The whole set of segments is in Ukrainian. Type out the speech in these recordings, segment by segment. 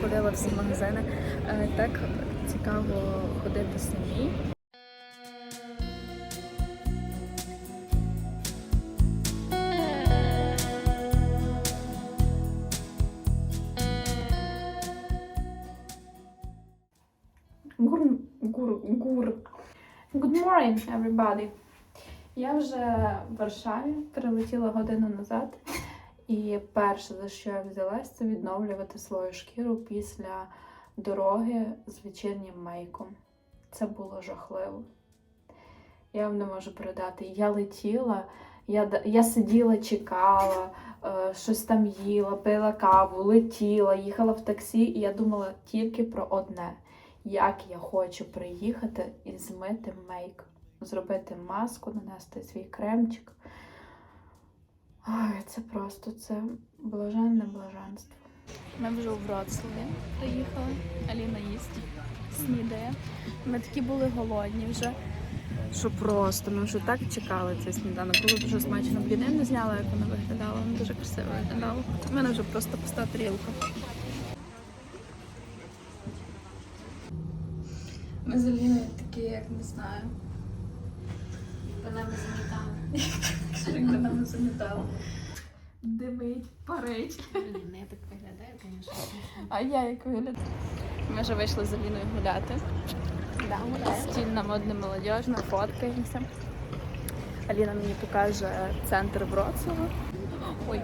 обходила всі магазини. Е, Так цікаво ходити самі. Гур, гур, гур. Good morning, everybody. Я вже в Варшаві прилетіла годину назад, і перше, за що я взялась, це відновлювати свою шкіру після дороги з вечірнім мейком. Це було жахливо. Я вам не можу передати. Я летіла, я, я сиділа, чекала, е, щось там їла, пила каву, летіла, їхала в таксі, і я думала тільки про одне: як я хочу приїхати і змити мейк, зробити маску, нанести свій кремчик. Ой, це просто це блаженне блаженство. Ми вже у Вроцлаві приїхали. Аліна їсть, снідає. Ми такі були голодні вже. Що просто, ми вже так чекали цей сніданок. Було дуже смачно. Блін, не зняла, як вона виглядала. Вона дуже красиво виглядала. У мене вже просто пуста тарілка. Ми з Аліною такі, як не знаю. Вона не замітала. Би нам замітала. Димить, парить. Блін, я так виглядаю, звісно. А я як виглядаю? Ми вже вийшли з Аліною гуляти. Да, гуляю. Стільна модна молодіжна, фоткаємося. Аліна мені покаже центр Вроцлава. Ой.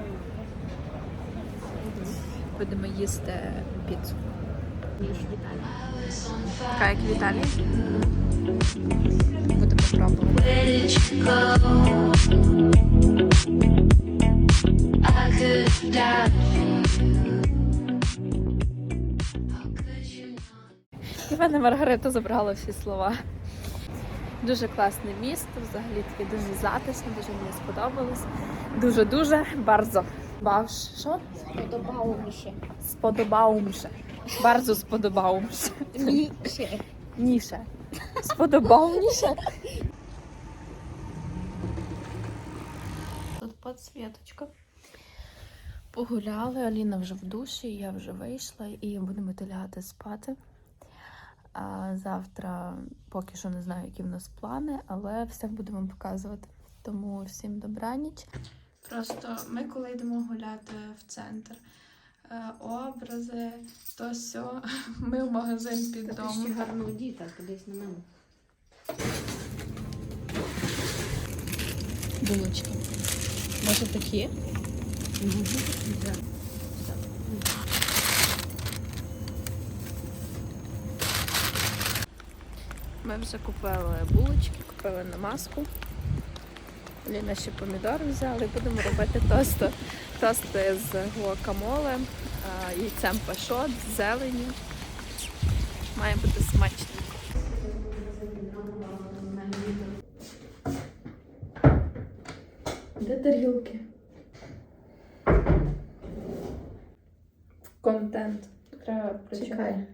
Будемо їсти піцу. Ніж Віталій. Така як в Італії. Будемо пробувати. Мене Маргарита забрала всі слова. Дуже класне місто, взагалі таке дуже затишне, дуже мені сподобалось. Дуже-дуже bardzo. Бавш, що? Подобало мені ще. Сподобаумше. Bardzo сподобаумше. Ні, ще. Ніше. Сподобавніше. Тут підсвіточка. Погуляли, Аліна вже в душі, я вже вийшла і будемо лягати спати. А завтра поки що не знаю, які в нас плани, але все будемо вам показувати. Тому всім добраніч. Просто ми, коли йдемо гуляти в центр, е, образи, то сьо, ми в магазин під Та ти домом. ще гарно одіта, подивись на мене. булочки. Може такі? Ми вже купили булочки, купили намазку. Ліна ще помідор взяли. Будемо робити тости, тости з гуакамоле, яйцем пашот, з зеленю. Має бути смачно. Де тарілки? Контент. Треба причекати.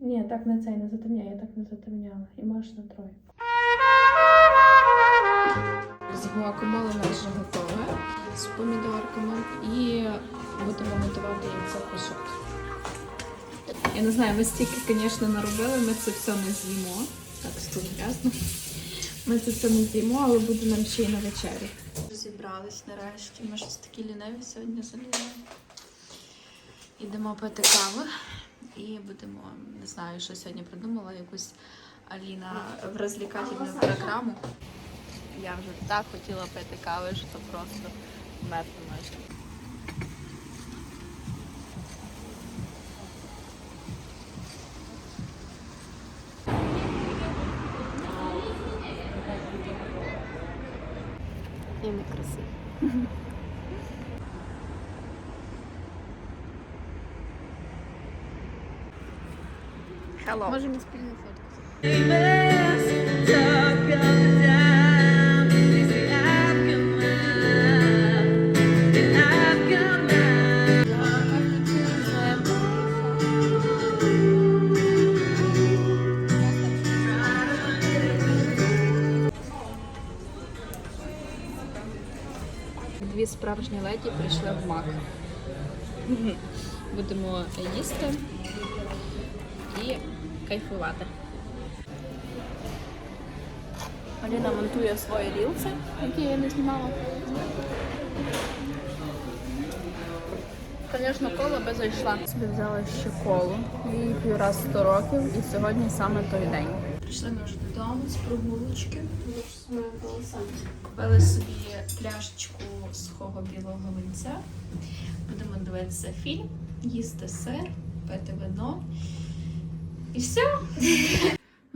Ні, так не цей не затемняє, я так не затемняла. І можеш на троє. З гуакамоле у нас вже готове з помідорками і будемо готувати яйця пашот. Я не знаю, ми стільки, звісно, наробили, ми це все не з'їмо. Так, тут грязно. Ми це все не з'їмо, але буде нам ще й на вечерю. Зібрались нарешті. Ми щось такі ліниві сьогодні з Аліною. Ідемо пити каву і будемо, не знаю, що сьогодні придумала, якусь Аліна в розвлекательну програму. Я вже так хотіла пити кави, що то просто мертво майже. І не красиво. Hello. Можемо спільну фотку. Справжні леді прийшли в мак. Будемо їсти і кайфувати. Аліна монтує свої рілси, які я не знімала. Звісно, кола би зайшла. Собі взяла ще колу. Я її п'ю раз 100 років і сьогодні саме той день. Прийшли ми вже додому з прогулочки. Купили собі пляшечку сухого білого винця. Будемо дивитися фільм, їсти сир, пити вино. І все.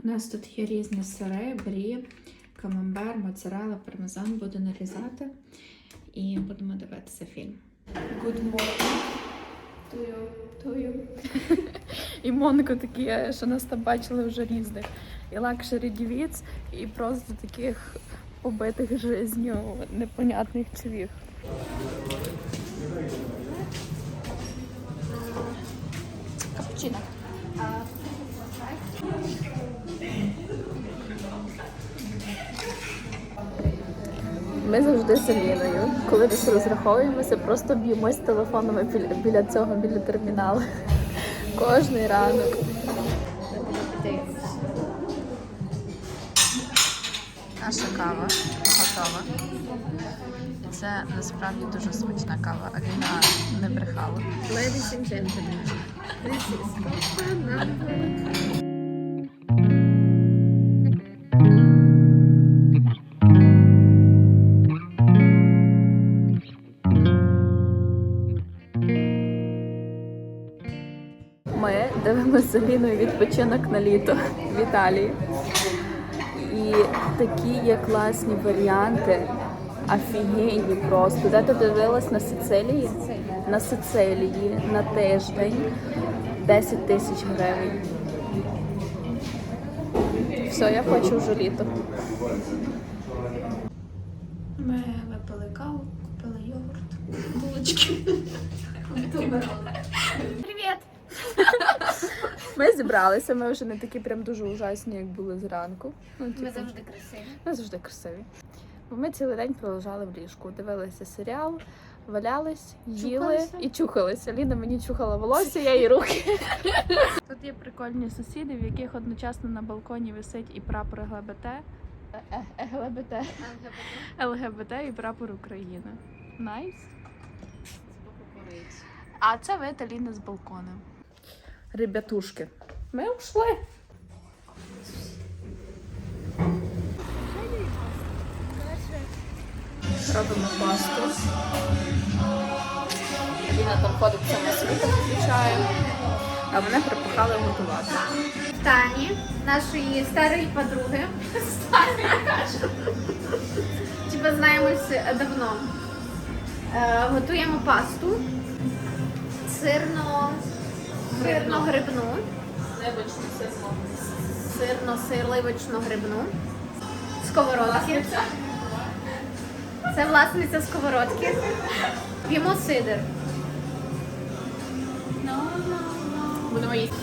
У нас тут є різні сири, брі, камамбер, моцарелла, пармезан. Буду нарізати і будемо дивитися фільм. Good morning. І Монко такі, що нас там бачили вже різних. І лакшері дівіць, і просто таких побитих жизнью непонятних чоловік. Капучино. Ми завжди з Аліною, коли десь розраховуємося, просто б'ємось телефонами біля, біля цього, біля терміналу. Кожний ранок. Наша кава готова. Це насправді дуже смачна кава. а Аліна не брехала. Ladies and gentlemen, this is Copa number з Аліною відпочинок на літо в Італії. І такі є класні варіанти, офігенні просто. Де ти дивилась на Сицилії? На Сицилії на тиждень 10 тисяч гривень. Все, я хочу вже літо. Ми випили каву, купили йогурт, булочки. Ми зібралися, ми вже не такі прям дуже ужасні, як були зранку. Ну, Ми типу, завжди красиві. ми завжди красиві. Бо ми цілий день пролежали в ліжку, дивилися серіал, валялись, їли Чухалися. і чухалися. Ліна мені чухала волосся, я її руки. Тут є прикольні сусіди, в яких одночасно на балконі висить і прапор ЛГБТ, е, е, ЛГБТ, ЛГБТ і прапор України. Найс. А це вид Аліни з балкона. Ребятушки, ми ушли. Робимо пасту. Аліна там ходить сама світло включає, а мене припахали готувати. Тані, нашої старої подруги. Типа знаємось давно. Е, готуємо пасту сирно сирно грибну. Сирно сирливочно грибну. Сковородки. Це власниця сковородки. П'ємо сидр. Будемо їсти.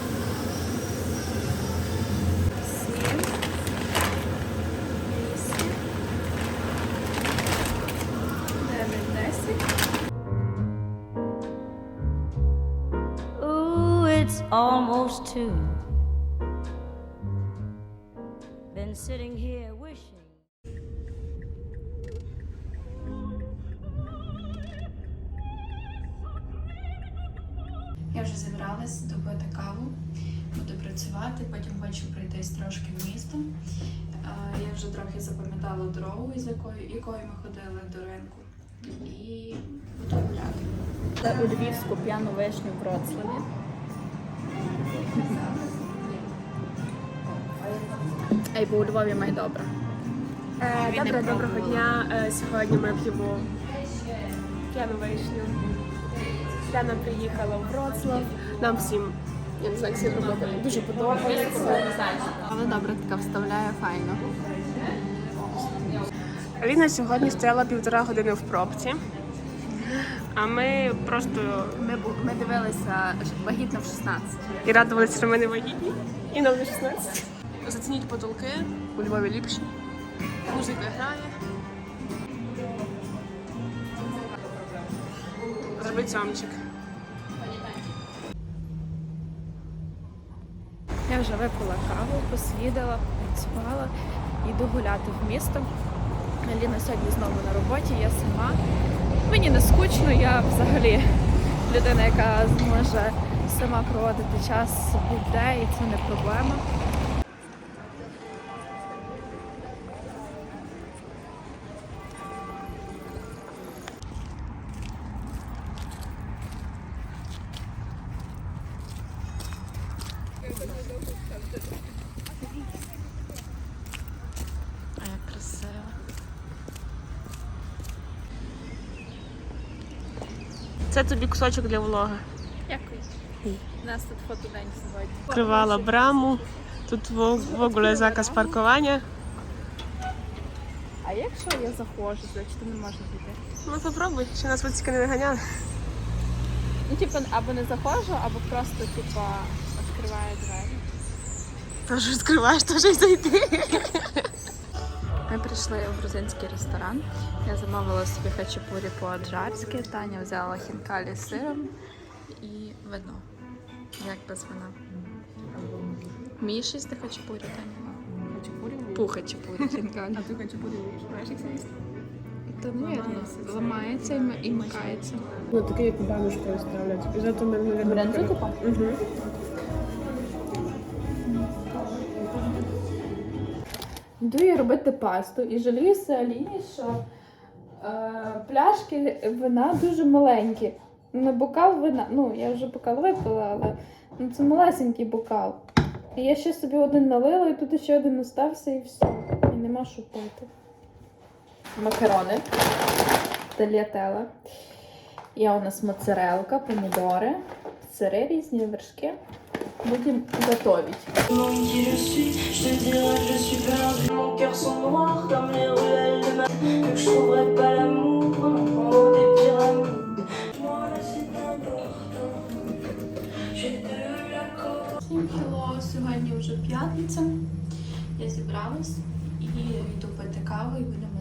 Two. Been sitting here wishing. Я вже зібралась допити каву, буду працювати, потім хочу пройтись трошки в місто. Е, Я вже трохи запам'ятала дорогу, із якою, якою ми ходили до ринку. І буду гуляти. Це у Львівську п'яну вишню в Вроцлаві. Ей, бо у Львові май добре. Е, Добре, доброго дня. Е, Сьогодні ми п'ємо п'яну вишню. Дана приїхала в Вроцлав. Нам всім, я не знаю, як всім робити, дуже подобається. Але добре, така вставляє файно. Аліна сьогодні стояла півтора години в пробці а ми просто Ми, бу- ми дивилися вагітно в 16. і радувалися, що ми не вагітні, і нам не 16. Зацініть потолки, у Львові ліпші. Музика грає. Зроби цьомчик. Я вже випила каву, поснідала, працювала, іду гуляти в місто. Ліна сьогодні знову на роботі, я сама. Мені не скучно, я взагалі людина, яка зможе сама проводити час будь-де, і це не проблема. Кусочок для влога. Дякую. У нас тут фотодень сьогодні. Відкривала браму. Тут в, в заказ паркування. А якщо я заходжу, значить не можна піти? Ну попробуй, ще нас вицьки не виганяли. Ну, типу, або не заходжу, або просто, типу, відкриваю двері. Тож відкриваєш, теж й зайти. Ми прийшли в грузинський ресторан. Я замовила собі хачапурі по-аджарськи. Таня взяла хінкалі з сиром і вино. Як без вина? Вмієш їсти хачапурі, Таня? Хачапурі Пу хачапурі, хінкалі. А ти хачапурі вмієш, знаєш, як це їсти? Та не ламається і м- і микається. Ну, таке, як баночкою ставлять. І зато ми, мабуть, купа? Угу. Йду я робити пасту і жаліюся Аліні, що е, пляшки вина дуже маленькі. На бокал вина, ну я вже бокал випила, але ну, це малесенький бокал. І я ще собі один налила, і тут ще один остався, і все. І нема що пити. Макарони, тальятела. Є у нас моцарелка, помідори, сири різні, вершки. Будемо готувати. Я і йду пити каву і будемо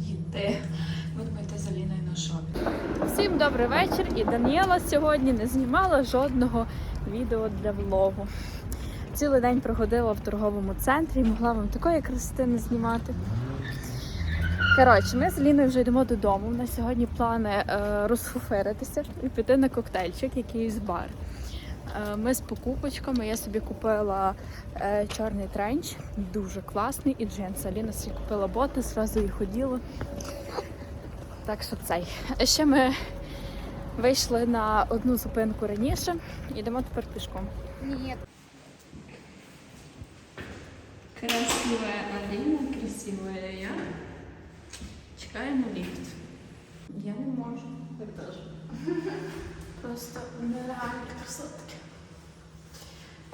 їти. Будемо йти з Аліною на шопінг. Всім добрий вечір. І Даніела сьогодні не знімала жодного відео для влогу. Цілий день проходила в торговому центрі і могла вам такої красоти не знімати. Коротше, ми з Ліною вже йдемо додому. У нас сьогодні плани е, розфуфиритися і піти на коктейльчик, якийсь бар. Е, Ми з покупочками. Я собі купила е, чорний тренч, дуже класний, і джинси. Аліна собі купила боти, зразу їх ходіла. Так що цей. А ще ми вийшли на одну зупинку раніше. Йдемо тепер пішком. Ні. Красивая Алина, красивая я. Чекаємо ліфт. Я не можу. Я теж. Просто нереальні красотки.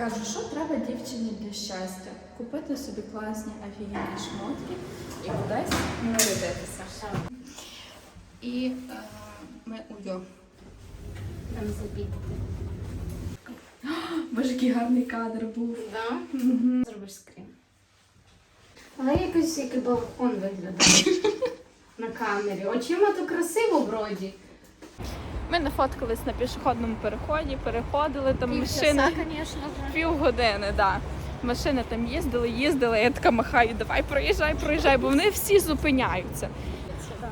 Кажу, що треба дівчині для щастя? Купити собі класні офігенні шмотки і кудись нарядитися. І е, ми уйо. Там забіти. Боже, який гарний кадр був. Да? Угу. Зробиш скрін. Але якось як балкон виглядає на камері. Очима то красиво вроді. Ми нафоткались на пішохідному переході, переходили там ж. Півгодини, да. Машини там їздили, їздили, я така махаю, давай проїжджай, проїжджай, бо вони всі зупиняються.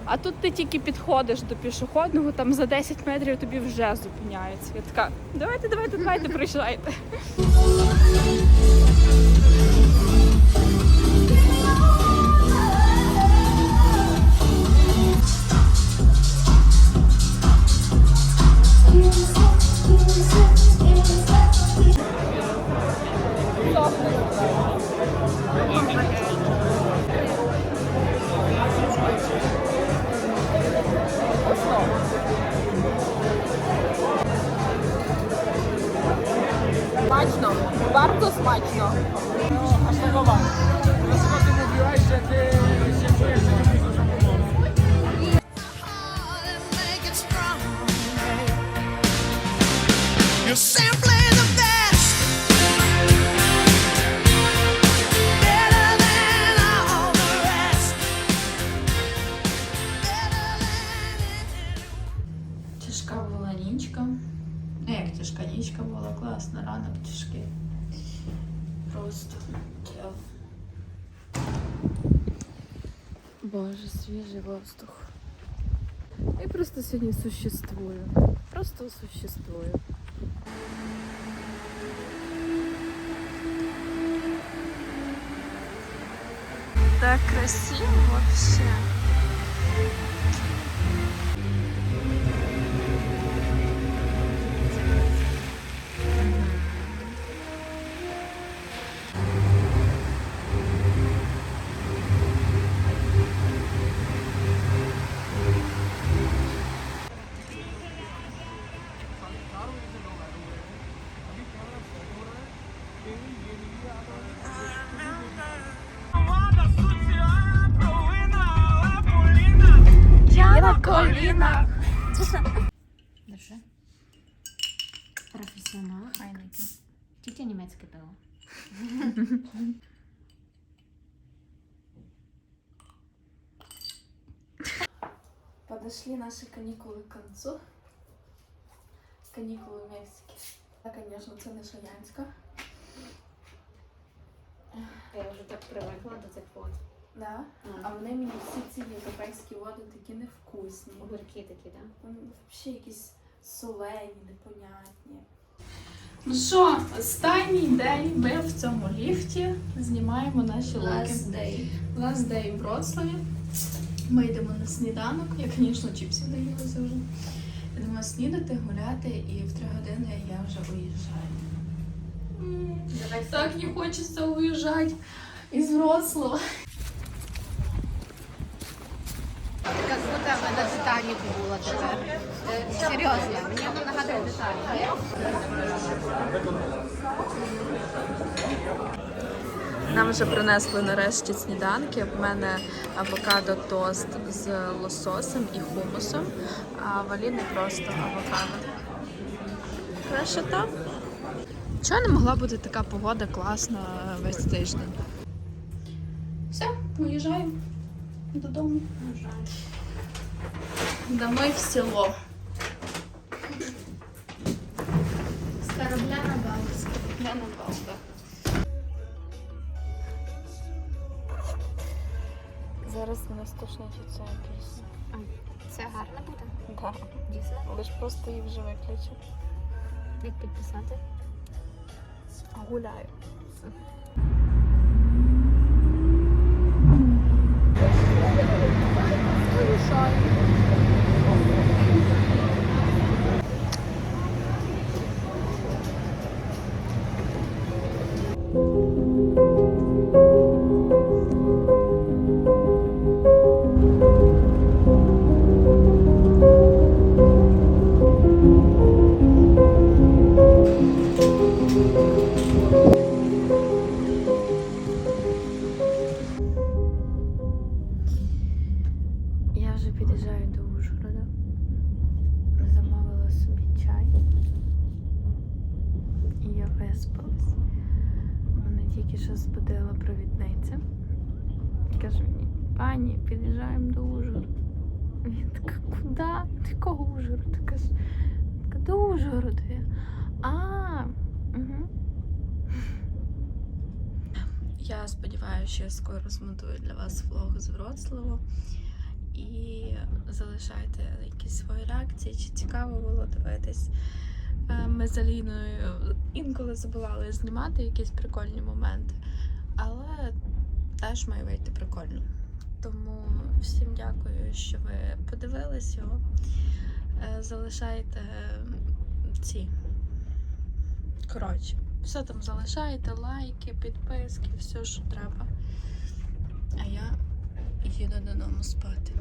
А тут ти тільки підходиш до пішохідного, там за 10 метрів тобі вже зупиняються. Я така, давайте, давайте, давайте, проїжджайте. Смачно, bardzo смачно. You're Боже, свіжий воздух. Я просто сьогодні существую. Просто существую. Так красиво вообще. Я на колінах. Держи. Професіонал. Хайнекен. Тільки німецьке пиво. Подошли наши каникулы к концу. Каникулы в Мексике. Да, конечно, це не Шаянська. Я вже так привикла до цих вод. Да. А вони мені європейські води такі невкусні. Огірки такі, так? Вони взагалі якісь солені, непонятні. Ну що, останній день ми в цьому ліфті знімаємо наші луки. day. Last day в Вроцлаві. Ми йдемо на сніданок. Я, звісно, чіпсів доїлася вже. Йдемо снідати, гуляти, і в три години я вже уїжджаю. М, Так не хочеться уїжджати із Вроцлава. Як будто ми на Титаніку була тепер. Серйозно, мені воно нагадує Титанік. Нам вже принесли нарешті сніданки. В мене авокадо тост з лососем і хумусом, а в Аліни просто авокадо. Красота. Чого не могла бути така погода класна весь тиждень? Все, уїжджаємо додому. Домой в село. З корабля на бал. Я на бал, так. Зараз мене стошнить ця пісня. Це гарно буде? Так. Дійсно? Ви ж просто її вже виключив. Як підписати? Гуляю. Я скоро змонтую для вас влог з Вроцлаву. І залишайте якісь свої реакції, чи цікаво було дивитись. Е, Ми з Аліною інколи забували знімати якісь прикольні моменти, але теж має вийти прикольно. Тому всім дякую, що ви подивились його. Е, Залишайте ці. Коротше, все там залишайте, лайки, підписки, все, що треба. А я їду додому спати.